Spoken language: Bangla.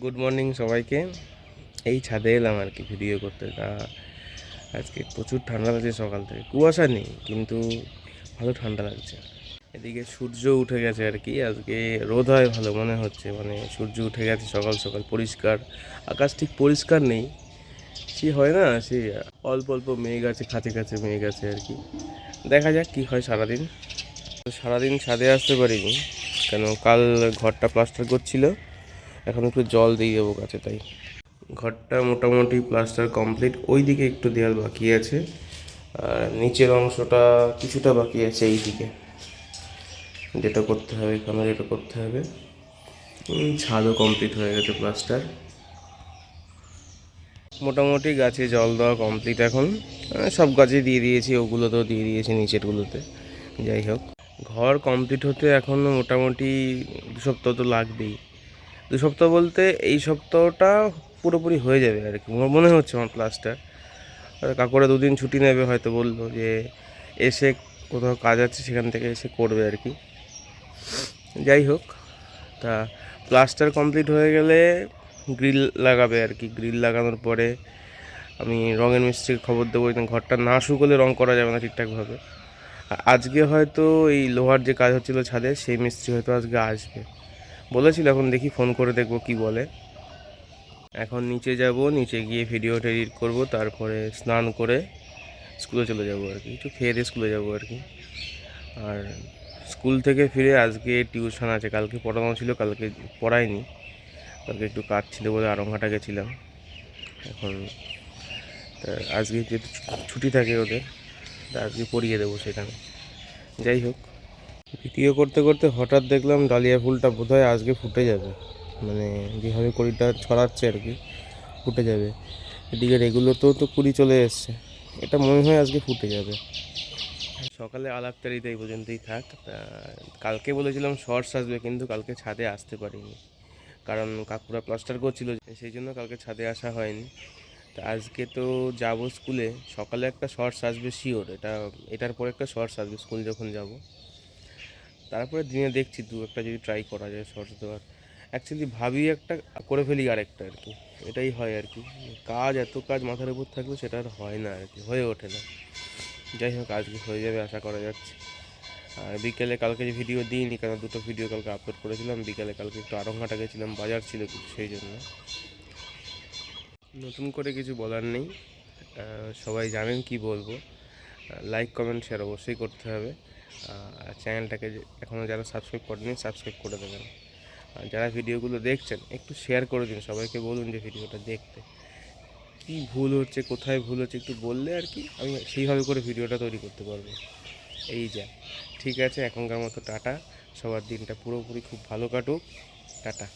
গুড মর্নিং সবাইকে। এই ছাদে এলাম আর কি ভিডিও করতে। তা আজকে প্রচুর ঠান্ডা লাগছে সকাল থেকে। কুয়াশা নেই, কিন্তু ভালো ঠান্ডা লাগছে। এদিকে সূর্য উঠে গেছে আর কি, আজকে রোদ হয় ভালো মনে হচ্ছে। মানে সূর্য উঠে গেছে সকাল সকাল, পরিষ্কার। আকাশ ঠিক পরিষ্কার নেই। সে হয় না, সে অল্প অল্প মেঘ আছে, কাছে কাছে মেঘ আছে আর কি। দেখা যাক কি হয় সারাদিন। সারাদিন ছাদে আসতে পারিনি, কেন কাল ঘরটা প্লাস্টার করছিল। এখন একটু জল দিয়ে দেবো কাছে তাই। ঘরটা মোটামুটি প্লাস্টার কমপ্লিট ওই দিকে একটু দেওয়াল বাকি আছে, আর নিচের অংশটা কিছুটা বাকি আছে এই দিকে যেটা করতে হবে, এখানে যেটা করতে হবে। ছাদও কমপ্লিট হয়ে গেছে প্লাস্টার। মোটামুটি গাছে জল দেওয়া কমপ্লিট এখন। সব গাছে দিয়ে দিয়েছি, ওগুলোতেও দিয়ে দিয়েছি নিচেরগুলোতে। যাই হোক, ঘর কমপ্লিট হতে এখন মোটামুটি দু সপ্তাহ তো লাগবেই। দু সপ্তাহ বলতে এই সপ্তাহটা পুরোপুরি হয়ে যাবে আর কি। মনে হচ্ছে আমার প্লাসটা আর কাকুরা দুদিন ছুটি নেবে হয়তো বলল যে এসে কোথাও কাজ আছে, সেখান থেকে এসে করবে আর কি। যাই হোক, তা প্লাস্টার কমপ্লিট হয়ে গেলে গ্রিল লাগাবে আর কি। গ্রিল লাগানোর পরে আমি রঙের মিস্ত্রির খবর দেবো ঘরটা না শুকোলে রঙ করা যাবে না ঠিকঠাকভাবে। আজকে হয়তো এই লোহার যে কাজ হচ্ছিল ছাদে, সেই মিস্ত্রি হয়তো আজকে আসবে। বলেছিল, এখন দেখি ফোন করে দেখব কি বলে। এখন নিচে যাব, নিচে গিয়ে ভিডিওটা এডিট করব, তারপরে স্নান করে স্কুলে চলে যাব আর কি। একটু খেয়ে দিয়ে স্কুলে যাব আর কি। আর স্কুল থেকে ফিরে আজকে টিউশন আছে, কালকে পড়ানো ছিল, কালকে পড়াইনি। কালকে একটু কাজ ছিল বলে আরংঘাটা গেছিলাম। এখন আজকে যেহেতু ছুটি থাকে ওদের আজকে পড়িয়ে দেবো সেখানে। যাই হোক। ভিডিও করতে করতে হঠাৎ দেখলাম ডালিয়া ফুলটা বোধহয় আজকে ফুটে যাবে। মানে যেভাবে কুড়িটা ছড়াচ্ছে আর কি, ফুটে যাবে। এদিকে এগুলোতেও তো কুড়ি চলে এসছে। এটা মনে হয় আজকে ফুটে যাবে। সকালে আলাপতারিতে এই পর্যন্তই থাক। কালকে বলেছিলাম শর্টস আসবে, কিন্তু কালকে ছাদে আসতে পারিনি। কারণ কাকুরা প্লাস্টার করছিল, সেই জন্য কালকে ছাদে আসা হয়নি। তা আজকে তো যাব স্কুলে। সকালে একটা শর্টস আসবে শিওর এটা, এটার পরে একটা শর্টস আসবে স্কুল যখন যাব। তারপরে দিনে দেখছি দু একটা যদি ট্রাই করা যায় শর্টস দেওয়ার অ্যাকচুয়ালি ভাবি একটা করে ফেলি আরেকটা আর কি। এটাই হয় আর কি। কাজ এত কাজ মাথার উপর থাকলে সেটা আর হয় না আর কি, হয়ে ওঠে না। যাই হোক, আজকে হয়ে যাবে আশা করা যাচ্ছে। আর বিকেলে কালকে যে ভিডিও দিইনি, কারণ দুটো ভিডিও কালকে আপলোড করেছিলাম, বিকেলে কালকে একটু আরংঘাটা গেছিলাম, বাজার ছিল কিছু, সেই জন্য। নতুন করে কিছু বলার নেই। সবাই জানেন কি বলব। লাইক কমেন্ট শেয়ার অবশ্যই করতে হবে। চ্যানেলটাকে এখনও যারা সাবস্ক্রাইব করেনি সাবস্ক্রাইব করে দেবেন। আর যারা ভিডিওগুলো দেখছেন, একটু শেয়ার করে দিন, সবাইকে বলুন যে ভিডিওটা দেখতে। কী ভুল হচ্ছে, কোথায় ভুল হচ্ছে, একটু বললে আর কি, আমি সেইভাবে করে ভিডিওটা তৈরি করতে পারব। এই যা। ঠিক আছে, এখনকার মতো টাটা। সবার দিনটা পুরোপুরি খুব ভালো কাটুক। টাটা।